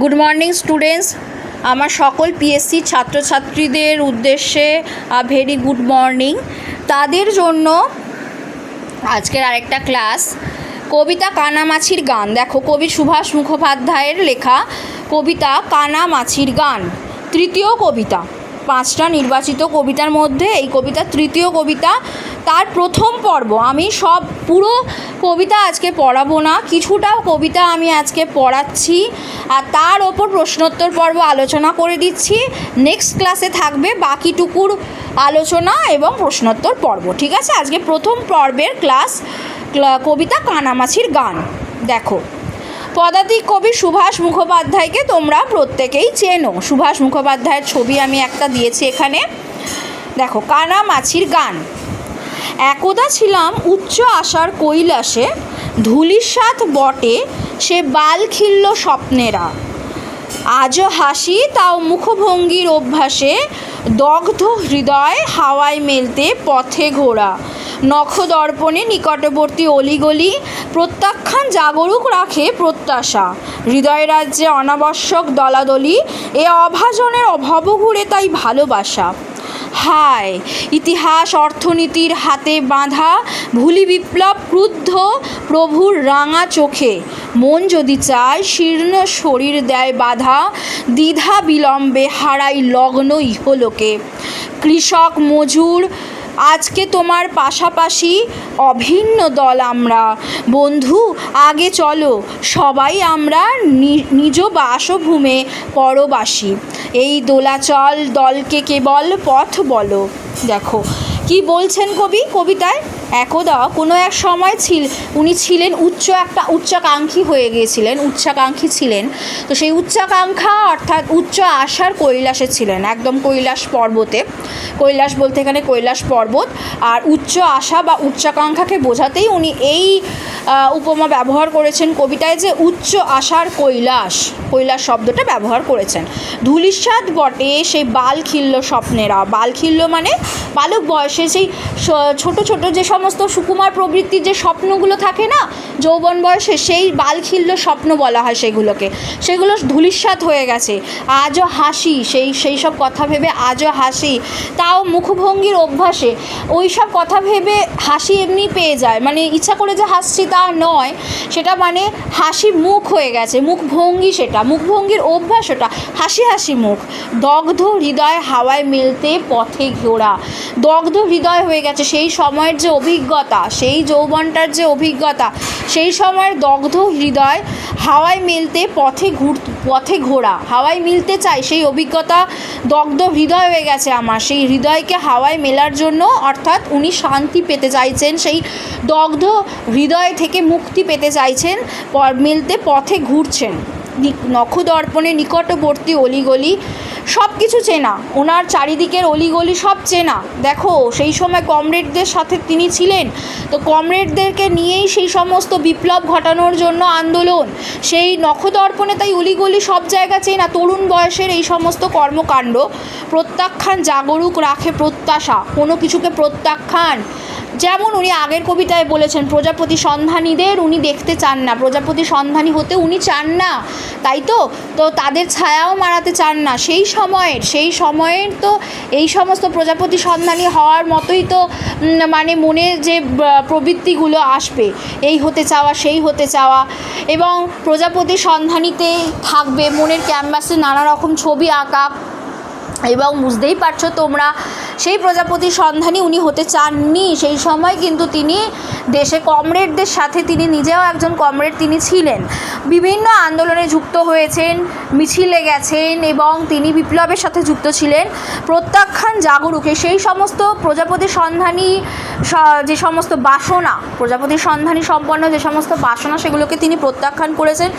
Good morning students আমার সকল PSC ছাত্রছাত্রীদের উদ্দেশ্যে ভেরি গুড মর্নিং তাদের জন্য আজকের আরেকটা ক্লাস কবিতা কানামাছির গান। দেখো, কবি সুভাষ মুখোপাধ্যায়ের লেখা কবিতা কানামাছির গান। তৃতীয় কবিতা, পাঁচটা নির্বাচিত কবিতার মধ্যে এই কবিতা তৃতীয় কবিতা তার প্রথম পর্ব। আমি সব পুরো কবিতা আজকে পড়াবো না কিছুটা কবিতা আমি আজকে পড়াচ্ছি। আর তার ওপর প্রশ্নোত্তর পর্ব আলোচনা করে দিচ্ছি। নেক্সট ক্লাসে থাকবে বাকিটুকুর আলোচনা এবং প্রশ্নোত্তর পর্ব, ঠিক আছে? আজকে প্রথম পর্বের ক্লাস কবিতা কানামাছির গান। দেখো, পদাতিক কবি সুভাষ মুখোপাধ্যায়কে তোমরা প্রত্যেকেই চেনো। সুভাষ মুখোপাধ্যায়ের ছবি আমি একটা দিয়েছি এখানে। দেখো, কানামাছির গান। একদা ছিলাম উচ্চ আশার কৈলাসে ধূলিসাৎ বটে সে বাল খিল্ল স্বপ্নেরা। আজও হাসি তাও মুখভঙ্গির অভ্যাসে, দগ্ধ হৃদয় হাওয়ায় মেলতে পথে ঘোরা। নখদর্পণে নিকটবর্তী অলিগলি প্রত্যাখ্যান জাগরুক রাখে প্রত্যাশা। হৃদয় রাজ্যে অনাবশ্যক দলাদলি, এ অভাজনের অভাব ঘুরে তাই ভালোবাসা। হায়। ইতিহাস, অর্থনীতির হাতে বাঁধা ভুলি বিপ্লব ক্রুদ্ধ প্রভুর রাঙা চোখে। মন যদি চায় শীর্ণ শরীর দেয় বাধা, দ্বিধা বিলম্বে হারাই লগ্ন ইহলোকে। কৃষক, মজুর, আজকে তোমার পাশাপাশি অভিন্ন দল আমরা। বন্ধু, আগে চলো, সবাই আমরা নিজ বাসভূমে পরবাসী। এই দোলাচল দলকে কেবল পথ বলো। দেখো কি বলছেন কবি? কবিতায় একদা কোনো এক সময় ছিল, উনি ছিলেন উচ্চ একটা উচ্চাকাঙ্ক্ষী হয়ে গিয়েছিলেন, উচ্চাকাঙ্ক্ষী ছিলেন। তো সেই উচ্চাকাঙ্ক্ষা অর্থাৎ উচ্চ আশার কৈলাসে ছিলেন, একদম কৈলাস পর্বতে। কৈলাস বলতে এখানে কৈলাস পর্বত। আর উচ্চ আশা বা উচ্চাকাঙ্ক্ষাকে বোঝাতেই উনি এই উপমা ব্যবহার করেছেন কবিতায় যে উচ্চ আশার কৈলাস কৈলাস শব্দটা ব্যবহার করেছেন। ধূলিসাৎ বটে সেই বাল খিল্ল স্বপ্নেরা। বাল খিল্ল মানে বালক বয়সে সেই ছোট ছোট যে সমস্ত সুকুমার প্রবৃত্তির যে স্বপ্নগুলো থাকে না, যৌবন বয়সে সেই বালখিল্য স্বপ্ন বলা হয় সেগুলোকে। সেগুলো ধূলিসাৎ হয়ে গেছে। আজও হাসি, সেই সেই সব কথা ভেবে আজও হাসি। তাও মুখভঙ্গির অভ্যাসে ওই সব কথা ভেবে হাসি এমনি পেয়ে যায়। মানে ইচ্ছা করে যে হাসছি তা নয়, সেটা মানে হাসি মুখ হয়ে গেছে। মুখভঙ্গি সেটা, মুখভঙ্গির অভ্যাস ওটা। হাসি হাসি মুখ। দগ্ধ হৃদয় হাওয়ায় মেলতে পথে ঘোরা দগ্ধ হৃদয় হয়ে গেছে। সেই সময়ের যে অভিজ্ঞতা, সেই যৌবনটার যে অভিজ্ঞতা, সেই সময়ের দগ্ধ হৃদয় হাওয়ায় মেলতে পথে ঘুর, পথে ঘোরা, হাওয়ায় মিলতে চাই, সেই অভিজ্ঞতা দগ্ধ হৃদয় হয়ে গেছে আমার। সেই হৃদয়কে হাওয়ায় মেলার জন্য অর্থাৎ উনি শান্তি পেতে চাইছেন, সেই দগ্ধ হৃদয় থেকে মুক্তি পেতে চাইছেন মিলতে পথে ঘুরছেন। নখদর্পণে নিকটবর্তী অলিগলি সব কিছু চেনা। ওনার চারিদিকের অলিগলি সব চেনা। দেখো, সেই সময় কমরেডদের সাথে তিনি ছিলেন। তো কমরেডদেরকে নিয়েই সেই সমস্ত বিপ্লব ঘটানোর জন্য আন্দোলন। সেই নখদর্পণে তাই অলিগলি সব জায়গা চেনা। তরুণ বয়সের এই সমস্ত কর্মকাণ্ড, প্রত্যাখ্যান জাগরুক রাখে প্রত্যাশা। কোনো কিছুকে প্রত্যাখ্যান যেমন উনি আগের কবিতায় বলেছেন, প্রজাপতি সন্ধানীদের উনি দেখতে চান না। প্রজাপতি সন্ধানী হতে উনি চান না। তাই তো? তো তাদের ছায়াও মারাতে চান না। সেই সময়ের সেই সময়ের তো এই সমস্ত প্রজাপতি সন্ধানী হওয়ার মতোই তো মানে মনে যে প্রবৃত্তিগুলো আসবে। এই হতে চাওয়া, সেই হতে চাওয়া। এবং প্রজাপতি সন্ধানীতে থাকবে, মনের ক্যানভাসে নানা রকম ছবি আঁকা। এবং বুঝতেই পারছ তোমরা সেই প্রজাপতি সন্ধানী উনি হতে চাননি। সেই সময় কিন্তু তিনি দেশে কমরেডদের সাথে তিনি নিজেও একজন কমরেড তিনি ছিলেন। বিভিন্ন আন্দোলনে যুক্ত হয়েছেন, মিছিলে গেছেন এবং তিনি বিপ্লবের সাথে যুক্ত ছিলেন। প্রত্যাখ্যান জাগরুকে সেই সমস্ত প্রজাপতি সন্ধানী যে সমস্ত বাসনা, প্রজাপতির সন্ধানী সম্পন্ন যে সমস্ত বাসনা সেগুলোকে তিনি প্রত্যাখ্যান করেছেন।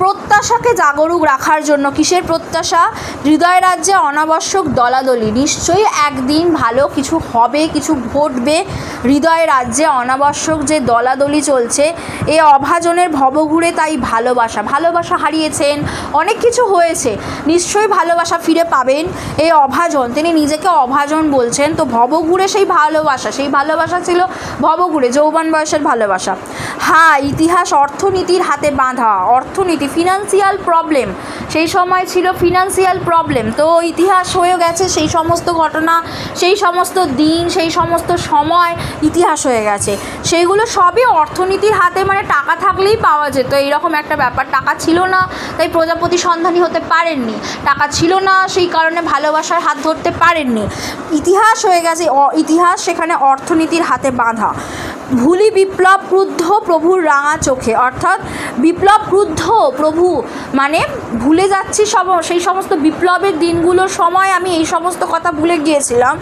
প্রত্যাশাকে জাগরুক রাখার জন্য কিসের প্রত্যাশা? হৃদয় রাজ্যে অনাবশ্যক দলাদলি। নিশ্চয়ই একদিন একদিন ভালো কিছু হবে, কিছু ঘটবে। হৃদয় রাজ্যে অনাবশ্যক যে দলাদলি চলছে, এ অভাজনের ভবঘুরে তাই ভালোবাসা ভালোবাসা হারিয়েছেন, অনেক কিছু হয়েছে। নিশ্চয়ই ভালোবাসা ফিরে পাবেন এই অভাজন। তিনি নিজেকে অভাজন বলছেন। তো ভবঘুরে সেই ভালোবাসা সেই ভালোবাসা ছিল ভবঘুরে, যৌবন বয়সের ভালোবাসা। হ্যাঁ ইতিহাস অর্থনীতির হাতে বাঁধা, অর্থনীতি ফিনান্সিয়াল প্রবলেম সেই সময় ছিল ফিনান্সিয়াল প্রবলেম তো ইতিহাস হয়ে গেছে, সেই সমস্ত ঘটনা, সেই সমস্ত দিন, সেই সমস্ত সময় ইতিহাস হয়ে গেছে। সেইগুলো সবই অর্থনীতির হাতে মানে টাকা থাকলেই পাওয়া যেত, এইরকম একটা ব্যাপার। টাকা ছিল না, তাই প্রজাপতি সন্ধানী হতে পারেননি। টাকা ছিল না, সেই কারণে ভালোবাসার হাত ধরতে পারেননি। ইতিহাস হয়ে গেছে ইতিহাস সেখানে অর্থনীতির হাতে বাঁধা। ভুলি বিপ্লব ক্রুদ্ধ প্রভুর রাঙা চোখে। অর্থাৎ বিপ্লব ক্রুদ্ধ প্রভু মানে ভুলে যাচ্ছি সব সেই সমস্ত বিপ্লবের দিনগুলোর সময় আমি এই সমস্ত কথা ভুলে গিয়েছিলাম।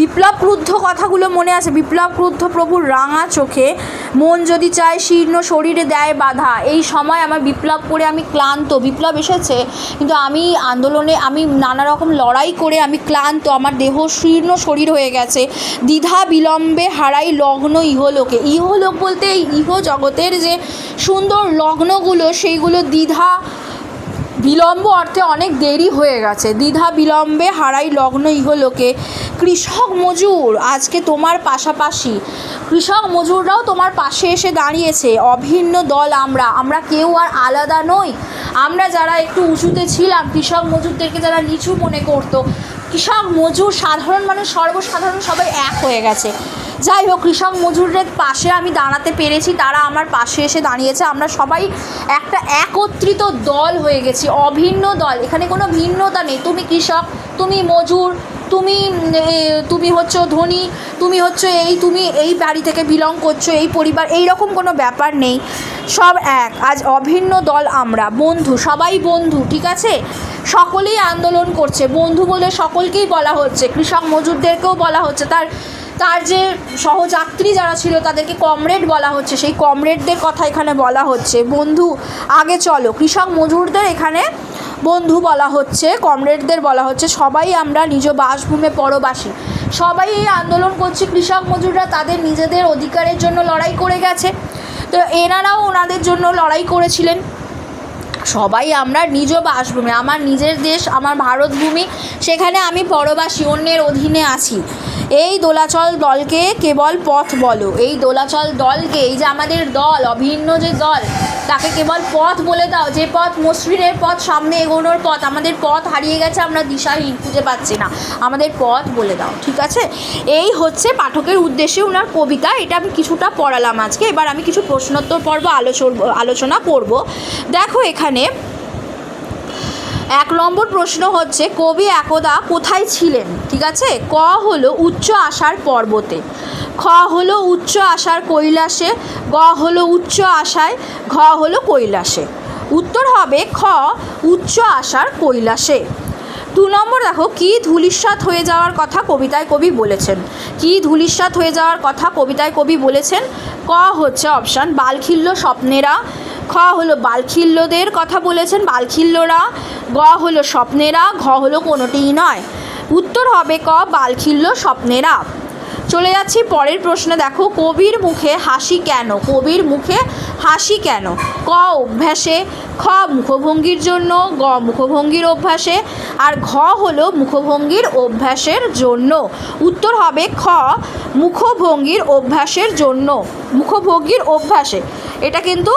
বিপ্লব ক্রুদ্ধ কথাগুলো মনে আছে? বিপ্লব ক্রুদ্ধ প্রভুর রাঙা চোখে মন যদি চায় শীর্ণ শরীরে দেয় বাধা। এই সময় আমার বিপ্লব করে আমি ক্লান্ত। বিপ্লব এসেছে, কিন্তু আমি আন্দোলনে, আমি নানা রকম লড়াই করে আমি ক্লান্ত। আমার দেহ শীর্ণ শরীর হয়ে গেছে। দ্বিধা বিলম্বে হারাই লগ্ন ইহলোকে। ইহলোক বলতে ইহ জগতের যে সুন্দর লগ্নগুলো, সেইগুলো দ্বিধা বিলম্ব অর্থে অনেক দেরি হয়ে গেছে। দ্বিধা বিলম্বে হারাই লগ্ন ইহলোকে কৃষক মজুর, আজকে তোমার পাশাপাশি। কৃষক মজুররাও তোমার পাশে এসে দাঁড়িয়েছে। অভিন্ন দল আমরা। আমরা কেউ আর আলাদা নই। আমরা যারা একটু উঁচুতে ছিলাম, কৃষক মজুরদেরকে যারা নিচু মনে করতো কৃষক মজুর, সাধারণ মানুষ, সর্বসাধারণ সবাই এক হয়ে গেছে। যাই হোক, কৃষক মজুরের পাশে আমি দাঁড়াতে পেরেছি, তারা আমার পাশে এসে দাঁড়িয়েছে। আমরা সবাই একটা একত্রিত দল হয়ে গেছি, অভিন্ন দল। এখানে কোনো ভিন্নতা নেই। তুমি কৃষক, তুমি মজুর, তুমি তুমি হচ্ছে ধনী, তুমি হচ্ছে এই, তুমি এই বাড়ি থেকে বিলং করছ, এই পরিবার, এই রকম কোনো ব্যাপার নেই। সব এক। আজ অভিন্ন দল আমরা। বন্ধু, সবাই বন্ধু, ঠিক আছে? সকলেই আন্দোলন করছে, বন্ধু বলে সকলকেই বলা হচ্ছে, কৃষক মজুরদেরকেও বলা হচ্ছে, তার তার যে সহযাত্রী যারা ছিল তাদেরকে কমরেড বলা হচ্ছে, সেই কমরেডদের কথা এখানে বলা হচ্ছে। বন্ধু, আগে চলো, কৃষক মজুরদের এখানে বন্ধু বলা হচ্ছে, কমরেডদের বলা হচ্ছে, সবাই আমরা নিজ বাসভূমে পরবাসী। সবাই এই আন্দোলন করছে, কৃষক মজুররা তাদের নিজেদের অধিকারের জন্য লড়াই করে গেছে। তো এনারাও ওনাদের জন্য লড়াই করেছিলেন। সবাই আমরা নিজ বাসভূমি, আমার নিজের দেশ, আমার ভারতভূমি, সেখানে আমি পরবাসী, অন্যের অধীনে আছি। এই দোলাচল দলকে কেবল পথ বলো, এই দোলাচল দলকে, এই যে আমাদের দল, অভিন্ন যে দল তাকে কেবল পথ বলে দাও। যে পথ মসৃণের পথ সামনে এগোনোর পথ। আমাদের পথ হারিয়ে গেছে, আমরা দিশাহীন, খুঁজে পাচ্ছি না। আমাদের পথ বলে দাও, ঠিক আছে? এই হচ্ছে পাঠকের উদ্দেশ্যে ওনার কবিতা। এটা আমি কিছুটা পড়ালাম আজকে। এবার আমি কিছু প্রশ্নোত্তর পর্ব, আলোচনা আলোচনা করব। দেখো এখানে, এক নম্বর প্রশ্ন হচ্ছে, কবি একদা কোথায় ছিলেন? ঠিক আছে? ক হলো উচ্চ আশার পর্বতে। খ হলো উচ্চ আশার কৈলাসে, গ হলো উচ্চ আশায়, ঘ হলো কৈলাসে। উত্তর হবে খ, উচ্চ আশার কৈলাসে। দু নম্বর দেখো, কি ধূলিসাৎ হয়ে যাওয়ার কথা কবিতায় কবি বলেছেন। কি ধূলিসাৎ হয়ে যাওয়ার কথা কবিতায় কবি বলেছেন? ক হচ্ছে অপশান, বালখিল্য স্বপ্নেরা। খ হলো বালখিল্যদের কথা বলেছেন বালখিল্যরা। গ হলো স্বপ্নেরা, ঘ হলো কোনোটিই নয়। উত্তর হবে ক, বালখিল্য স্বপ্নেরা। চলে যাচ্ছি পরের প্রশ্নে। দেখো, কবির মুখে হাসি কেন? কবির মুখে হাসি কেন? ক অভ্যাসে, খ মুখভঙ্গির জন্য, গ মুখভঙ্গির অভ্যাসে, আর ঘ হলো মুখভঙ্গির অভ্যাসের জন্য। উত্তর হবে খ মুখভঙ্গির অভ্যাসের জন্য। মুখভঙ্গির অভ্যাসে। এটা কিন্তু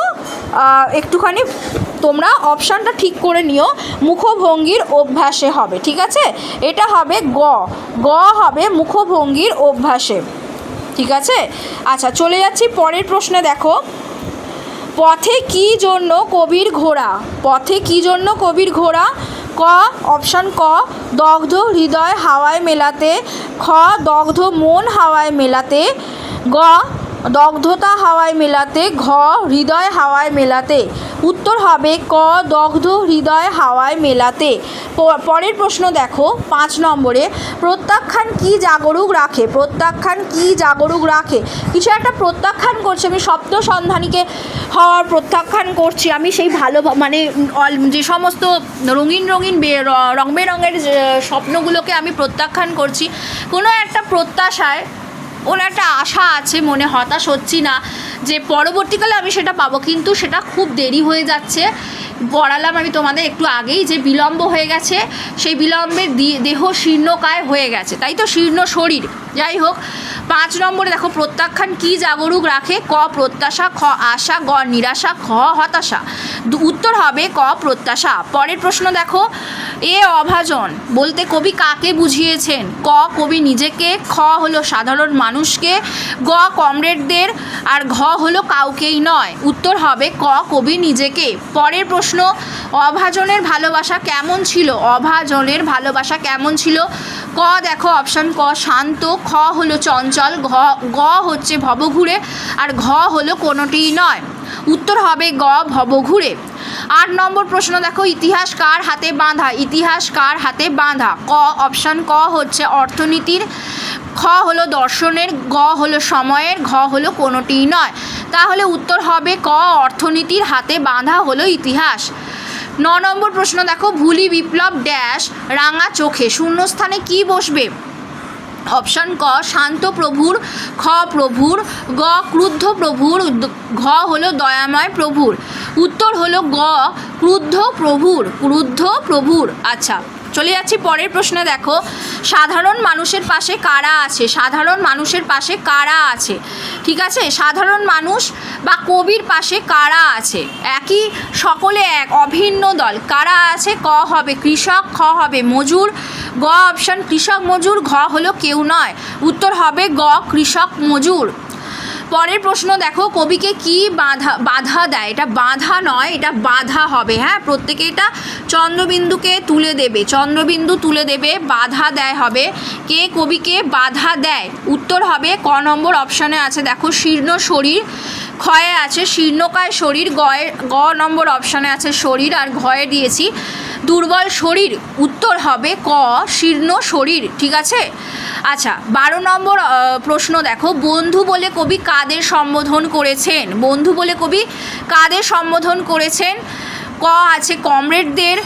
একটুখানি তোমরা অপশানটা ঠিক করে নিও, মুখভঙ্গির অভ্যাসে হবে, ঠিক আছে? এটা হবে গ। গ হবে মুখভঙ্গির অভ্যাসে, ঠিক আছে? আচ্ছা চলে যাচ্ছি পরের প্রশ্নে, দেখো। পথে কি জন্য কবির ঘোড়া? পথে কি জন্য কবির ঘোড়া? ক, অপশান ক, দগ্ধ হৃদয় হাওয়ায় মেলাতে, খ, দগ্ধ মন হাওয়ায় মেলাতে, গ, দগ্ধতা হাওয়ায় মেলাতে, ঘ, হৃদয় হাওয়ায় মেলাতে। উত্তর হবে ক দগ্ধ হৃদয় হাওয়ায় মেলাতে। পরের প্রশ্ন দেখো, পাঁচ নম্বরে, প্রত্যাখ্যান কি জাগরুক রাখে? প্রত্যাখ্যান কি জাগরুক রাখে? কিছু একটা প্রত্যাখ্যান করছে, আমি সপ্ত সন্ধানীকে হওয়ার প্রত্যাখ্যান করছি, আমি সেই ভালো মানে যে সমস্ত রঙিন রঙিন রং বেরঙের স্বপ্নগুলোকে আমি প্রত্যাখ্যান করছি। কোনো একটা প্রত্যাশায় ওর একটা আশা আছে মনে হতাশ হচ্ছি না। যে পরবর্তীকালে আমি সেটা পাবো, কিন্তু সেটা খুব দেরি হয়ে যাচ্ছে। পড়ালাম আমি তোমাদের একটু আগেই যে বিলম্ব হয়ে গেছে, সেই বিলম্বের দেহ শীর্ণকায় হয়ে গেছে। তাই তো শীর্ণ শরীর। যাই হোক, পাঁচ নম্বরে দেখো, প্রত্যাখ্যান কি জাগরুক রাখে? ক প্রত্যাশা, খ আশা, গ নিরাশা, খ হতাশা। উত্তর হবে ক প্রত্যাশা। পরের প্রশ্ন দেখো এ অভাজন, বলতে কবি কাকে বুঝিয়েছেন? ক কবি নিজেকে, খ হলো সাধারণ মানুষকে, গ কমরেডদের, আর ঘ হলো কাউকেই নয়। উত্তর হবে ক কবি নিজেকে। পরের প্রশ্ন, অভাজনের ভালোবাসা কেমন ছিল? অভাজনের ভালোবাসা কেমন ছিল? ক দেখো অপশান ক, শান্ত, খ হলো চঞ্চল, ঘ, গ হচ্ছে ভবঘুরে, আর ঘ হলো কোনোটিই নয়। উত্তর হবে গ ভবঘুরে। আট নম্বর প্রশ্ন দেখো, ইতিহাস কার হাতে বাঁধা? ইতিহাস কার হাতে বাঁধা? ক অপশান, ক হচ্ছে অর্থনীতির, খ হলো দর্শনের, গ হলো সময়ের, ঘ হলো কোনোটিই নয়। তাহলে উত্তর হবে ক, অর্থনীতির হাতে বাঁধা হলো ইতিহাস। ন নম্বর প্রশ্ন দেখো, ভুলি বিপ্লব ড্যাশ রাঙা চোখে, শূন্যস্থানে কি বসবে? অপশান ক, শান্ত প্রভুর, খ প্রভুর, গ ক্রুদ্ধ প্রভুর, ঘ হলো দয়াময় প্রভুর। উত্তর হলো গ, ক্রুদ্ধ প্রভুর ক্রুদ্ধ প্রভুর। আচ্ছা চলে যাচ্ছি পরের প্রশ্নে দেখো। সাধারণ মানুষের পাশে কারা আছে? সাধারণ মানুষের পাশে কারা আছে? ঠিক আছে? সাধারণ মানুষ বা কবির পাশে কারা আছে? একই, সকলে এক, অভিন্ন দল। কারা আছে? ক হবে কৃষক, খ হবে মজুর গ অপশন, কৃষক মজুর, ঘ হলো কেউ নয়। উত্তর হবে গ, কৃষক মজুর। পরের প্রশ্ন দেখো, কবিকে কি বাধা বাধা দেয়? এটা বাধা নয়, এটা বাধা হবে হ্যাঁ? প্রত্যেকে এটা চন্দ্রবিন্দুকে তুলে দেবে, চন্দ্রবিন্দু তুলে দেবে, বাধা দেয় হবে। কে কবিকে বাধা দেয়? উত্তর হবে ক নম্বর অপশানে আছে, দেখো, শীর্ণ শরীর। ক্ষয়ে আছে শীর্ণকায় শরীর গয়ে গ নম্বর অপশানে আছে শরীর আর ঘয়ে দিয়েছি। দুর্বল শরীর, উত্তর হবে ক, শীর্ণ শরীর, ঠিক আছে? আচ্ছা বারো নম্বর প্রশ্ন দেখো। বন্ধু বলে কবি কাদের সম্বোধন করেছেন? বন্ধু বলে কবি কাদের সম্বোধন করেছেন? ক আছে কমরেডদের,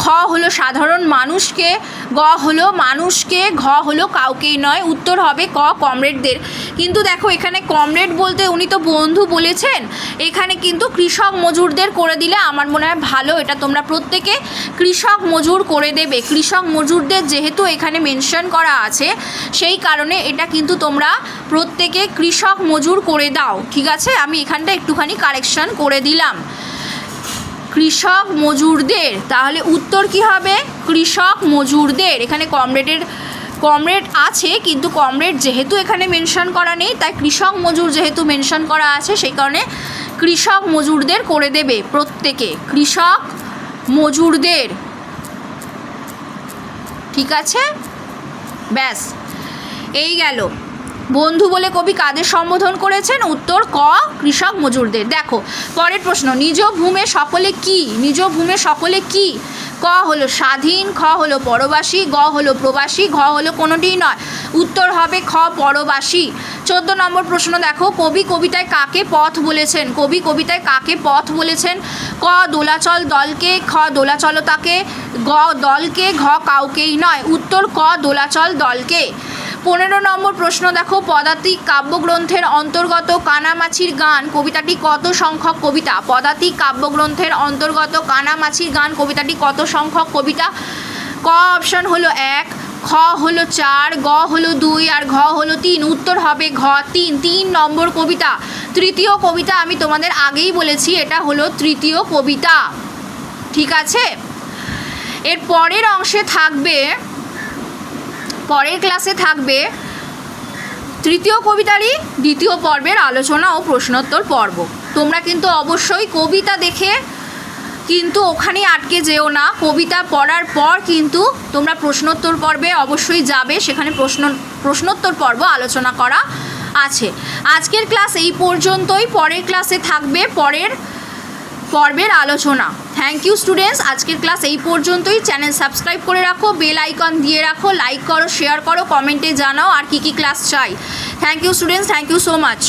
খ হলো সাধারণ মানুষকে, গ হলো মানুষকে, ঘ হলো কাউকেই নয়, উত্তর হবে ক কমরেডদের। কিন্তু দেখো এখানে কমরেড বলতে উনি তো বন্ধু বলেছেন, এখানে কিন্তু কৃষক মজুরদের করে দিলে আমার মনে হয় ভালো, এটা তোমরা প্রত্যেকে কৃষক মজুর করে দেবে। কৃষক মজুরদের যেহেতু এখানে মেনশন করা আছে, সেই কারণে এটা কিন্তু তোমরা প্রত্যেকে কৃষক মজুর করে দাও। ঠিক আছে? আমি এখানটা একটুখানি কারেকশন করে দিলাম। কৃষক মজুরদের, তাহলে উত্তর কি হবে? কৃষক মজুরদের। এখানে কমরেডের, কমরেড আছে, কিন্তু কমরেড যেহেতু এখানে মেনশন করা নেই, তাই কৃষক মজুর যেহেতু মেনশন করা আছে, সেই কারণে কৃষক মজুরদের করে দেবে প্রত্যেকে। কৃষক মজুরদের। ঠিক আছে? ব্যাস। এই গেল। বন্ধু বলে কবি কাদের সম্বোধন করেছেন? উত্তর ক, কৃষক মজুরদের। দেখো, পরের প্রশ্ন, নিজ ভূমে সকলে কি? নিজ ভূমে সকলে কি? ক হলো স্বাধীন, খ হলো পরবাসী, গ হলো প্রবাসী, ঘ হলো কোনোটিই নয়। উত্তর হবে খ, পরবাসী। চোদ্দ নম্বর প্রশ্ন দেখো, কবি কবিতায় কাকে পথ বলেছেন? কবি কবিতায় কাকে পথ বলেছেন? ক, দোলাচল দলকে, খ, দোলাচলতাকে, গ, দলকে, ঘ কাউকেই নয়। উত্তর, ক, দোলাচল দলকে। পনেরো নম্বর প্রশ্ন দেখো, পদাতিক কাব্যগ্রন্থের অন্তর্গত কানামাছির গান, কবিতাটি কত সংখ্যক কবিতা? পদাতিক কাব্যগ্রন্থের অন্তর্গত কানামাছির গান, কবিতাটি কত সংখ্যক কবিতা? ক অপশন হলো এক, খ হলো চার, গ হলো দুই, আর ঘ হলো তিন। উত্তর হবে ঘ, তিন। তিন নম্বর কবিতা। তৃতীয় কবিতা আমি তোমাদের আগেই বলেছি, এটা হলো তৃতীয় কবিতা। ঠিক আছে? এর পরের অংশে থাকবে পরের ক্লাসে থাকবে তৃতীয় কবিতারই দ্বিতীয় পর্বের আলোচনা ও প্রশ্নোত্তর পর্ব। তোমরা কিন্তু অবশ্যই কবিতা দেখে কিন্তু ওখানেই আটকে যেও না। কবিতা পড়ার পর কিন্তু তোমরা প্রশ্নোত্তর পর্বে অবশ্যই যাবে। সেখানে প্রশ্ন, প্রশ্নোত্তর পর্ব আলোচনা করা আছে। আজকের ক্লাস এই পর্যন্তই। পরের ক্লাসে থাকবে। পরের পর্বের আলোচনা। থ্যাংক ইউ স্টুডেন্টস আজকের ক্লাস এই পর্যন্তই। চ্যানেল সাবস্ক্রাইব করে রাখো বেল আইকন দিয়ে রাখো লাইক করো শেয়ার করো কমেন্টে জানাও আর কী কী ক্লাস চাই। Thank you students thank you so much